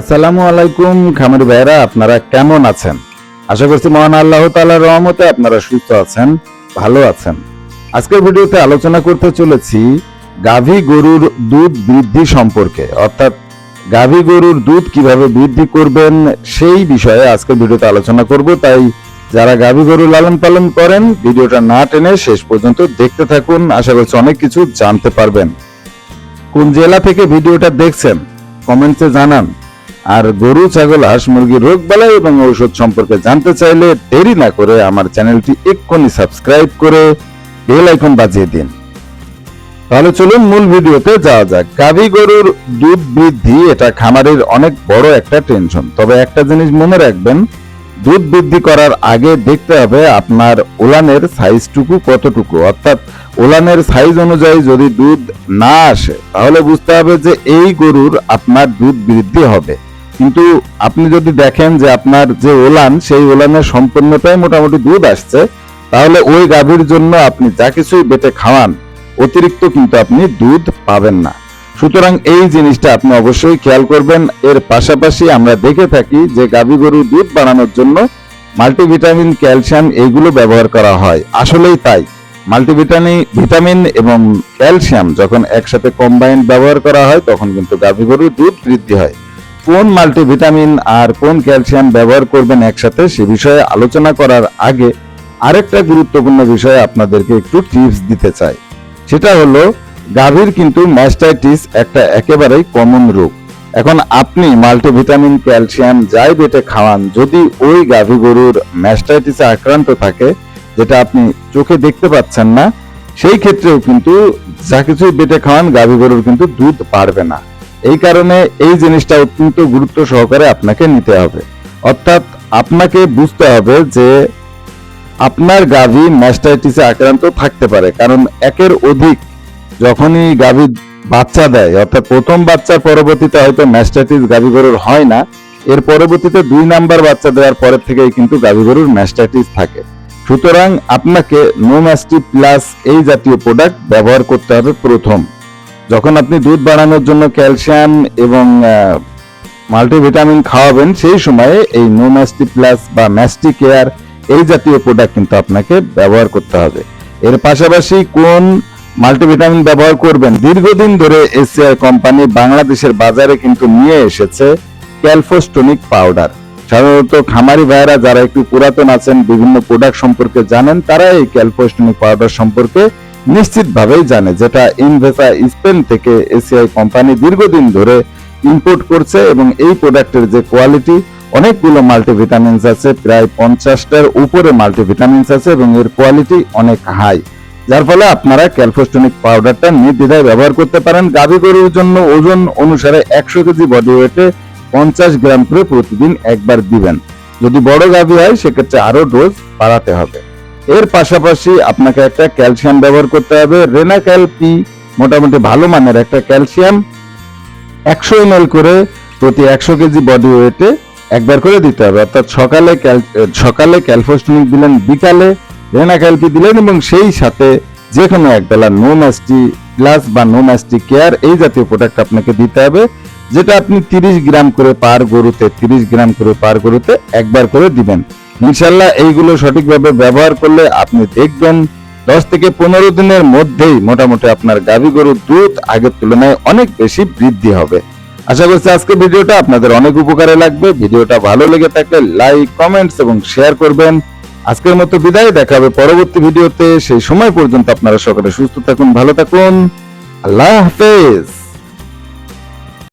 আসসালামু আলাইকুম, খামারি ভাইরা আপনারা কেমন আছেন? আশা করছি মহান আল্লাহ তাআলার রহমতে আপনারা সুস্থ আছেন, ভালো আছেন। আজকের ভিডিওতে আলোচনা করতে চলেছি গাভী গরুর দুধ বৃদ্ধি সম্পর্কে। অর্থাৎ গাভী গরুর দুধ কীভাবে বৃদ্ধি করবেন সেই বিষয়ে আজকের ভিডিওতে আলোচনা করব। তাই যারা গাভী গরু লালন পালন করেন, ভিডিওটা না টেনে শেষ পর্যন্ত দেখতে থাকুন। আশা করছি অনেক কিছু জানতে পারবেন। কোন জেলা থেকে ভিডিওটা দেখছেন, কমেন্টসে জানান। আর গরু, ছাগল, হাঁস, মুরগি, রোগ বালাই এবং ঔষধ সম্পর্কে জানতে চাইলে দেরি না করে আমার চ্যানেলটি এক্ষুনি সাবস্ক্রাইব করে বেল আইকন বাজিয়ে দিন। তাহলে চলুন মূল ভিডিওতে যাওয়া যাক। গাভী গরুর দুধ বৃদ্ধি, এটা খামারের অনেক বড় একটা টেনশন তবে একটা জিনিস মনে রাখবেন, দুধ বৃদ্ধি করার আগে দেখতে হবে আপনার ওলানের সাইজটুকু কতটুকু। অর্থাৎ ওলানের সাইজ অনুযায়ী যদি দুধ না আসে, তাহলে বুঝতে হবে যে এই গরুর আপনার দুধ বৃদ্ধি হবে। কিন্তু আপনি যদি দেখেন যে আপনার যে ওলান, সেই ওলানের সম্পূর্ণটাই মোটামুটি দুধ আসছে, তাহলে ওই গাভীর জন্য আপনি যা কিছুই বেটে খাওয়ান, অতিরিক্ত কিন্তু আপনি দুধ পাবেন না। সুতরাং এই জিনিসটা আপনি অবশ্যই খেয়াল করবেন। এর পাশাপাশি আমরা দেখে থাকি যে গাভী গরু দুধ বাড়ানোর জন্য মাল্টিভিটামিন, ক্যালসিয়াম এইগুলো ব্যবহার করা হয়। আসলেই তাই। মাল্টিভিটামিন ভিটামিন এবং ক্যালসিয়াম যখন একসাথে কম্বাইন্ড ব্যবহার করা হয়, তখন কিন্তু গাভী গরুর দুধ বৃদ্ধি হয়। কোন মাল্টিভিটামিন আর কোন ক্যালসিয়াম ব্যবহার করবেন একসাথে সে বিষয়ে আলোচনা করার আগে আরেকটা গুরুত্বপূর্ণ বিষয়ে আপনাদেরকে একটু টিপস দিতে চাই। সেটা হলো, গাভীর কিন্তু ম্যাস্টাইটিস একটা একেবারেই কমন রোগ। এখন আপনি মাল্টিভিটামিন, ক্যালসিয়াম যাই বেটে খাওয়ান, যদি ওই গাভী গরুর ম্যাস্টাইটিসে আক্রান্ত থাকে, যেটা আপনি চোখে দেখতে পাচ্ছেন না, সেই ক্ষেত্রেও কিন্তু যা কিছুই বেটে খাওয়ান, গাভী গরুর কিন্তু দুধ পারবে না। এই কারণে এই জিনিসটা অত্যন্ত গুরুত্ব সহকারে আপনাকে নিতে হবে। অর্থাৎ আপনাকে বুঝতে হবে যে আপনার গাভী ম্যাস্টাইটিসে আক্রান্ত থাকতে পারে, কারণ একের অধিক যখনই গাভী বাচ্চা দেয়, অর্থাৎ প্রথম বাচ্চার পরবর্তীতে হয়তো ম্যাস্টাইটিস গাভী গরুর হয় না, এর পরবর্তীতে দুই নাম্বার বাচ্চা দেওয়ার পরের থেকেই কিন্তু গাভী গরুর ম্যাস্টাইটিস থাকে। সুতরাং আপনাকে নোম্যাস্টি প্লাস এই জাতীয় প্রোডাক্ট ব্যবহার করতে হবে প্রথম। যখন আপনি দুধ বাড়ানোর জন্য ক্যালসিয়াম এবং মাল্টিভিটামিন খাওয়াবেন, সেই সময়ে এই নোম্যাস্টি প্লাস বা ম্যাস্টি কেয়ার এই জাতীয় প্রোডাক্ট কিন্তু আপনাকে ব্যবহার করতে হবে। এর পাশাপাশি কোন মাল্টিভিটামিন ব্যবহার করবেন? দীর্ঘদিন ধরে এসিআই কোম্পানি বাংলাদেশের বাজারে কিন্তু নিয়ে এসেছে ক্যালফোস্টোনিক পাউডার। সাধারণত খামারি ভাইরা যারা একটু পুরাতন আছেন, বিভিন্ন প্রোডাক্ট সম্পর্কে জানেন, তারা এই ক্যালফোস্টোনিক পাউডার সম্পর্কে নিশ্চিতভাবেই জানে যেটা ইনভেসা স্পেন থেকে এসিআই কোম্পানি দীর্ঘদিন ধরে ইম্পোর্ট করছে এবং এই প্রোডাক্টের যে কোয়ালিটি অনেকগুলো মাল্টিভিটামিনস আছে, প্রায় পঞ্চাশটার উপরে মাল্টিভিটামিনস আছে এবং এর কোয়ালিটি অনেক হাই যার ফলে আপনারা ক্যালফোস্টোনিক পাউডারটা নির্দ্বিধায় ব্যবহার করতে পারেন। গাভী গরুর জন্য ওজন অনুসারে একশো কেজি বডি ওয়েটে পঞ্চাশ গ্রাম করে প্রতিদিন একবার দিবেন। যদি বড় গাভী হয়, সেক্ষেত্রে আরও ডোজ বাড়াতে হবে। এর পাশাপাশি আপনাকে একটা ক্যালসিয়াম ব্যবহার করতে হবে। রেনাক্যাল পি মোটামুটি ভালো মানের একটা ক্যালসিয়াম। একশো এম করে প্রতি একশো কেজি বডি ওয়েটে একবার করে দিতে হবে। অর্থাৎ সকালে সকালে ক্যালফোস্টনিক দিলেন, বিকালে রেনাক্যালপি দিলেন এবং সেই সাথে যে কোনো একবেলা নো ম্যাস্টি প্লাস বা নো ম্যাস্টি কেয়ার এই জাতীয় প্রোডাক্ট আপনাকে দিতে হবে, যেটা আপনি তিরিশ গ্রাম করে পার গরুতে, তিরিশ গ্রাম করে পার গরুতে একবার করে দিবেন। ইনশাল্লাহ এইগুলো সঠিকভাবে ব্যবহার করলে আপনি দেখবেন দশ থেকে পনেরো দিনের মধ্যেই মোটামুটি আপনার গাভী গরুর দুধ আগের তুলনায় অনেক বেশি বৃদ্ধি হবে। আশা করছি আজকে ভিডিওটা আপনাদের অনেক উপকারে লাগবে। ভিডিওটা ভালো লেগে থাকলে লাইক, কমেন্টস এবং শেয়ার করবেন। আজকের মতো বিদায়। দেখা হবে পরবর্তী ভিডিওতে। সেই সময় পর্যন্ত আপনারা সকলে সুস্থ থাকুন, ভালো থাকুন। আল্লাহ হাফেজ।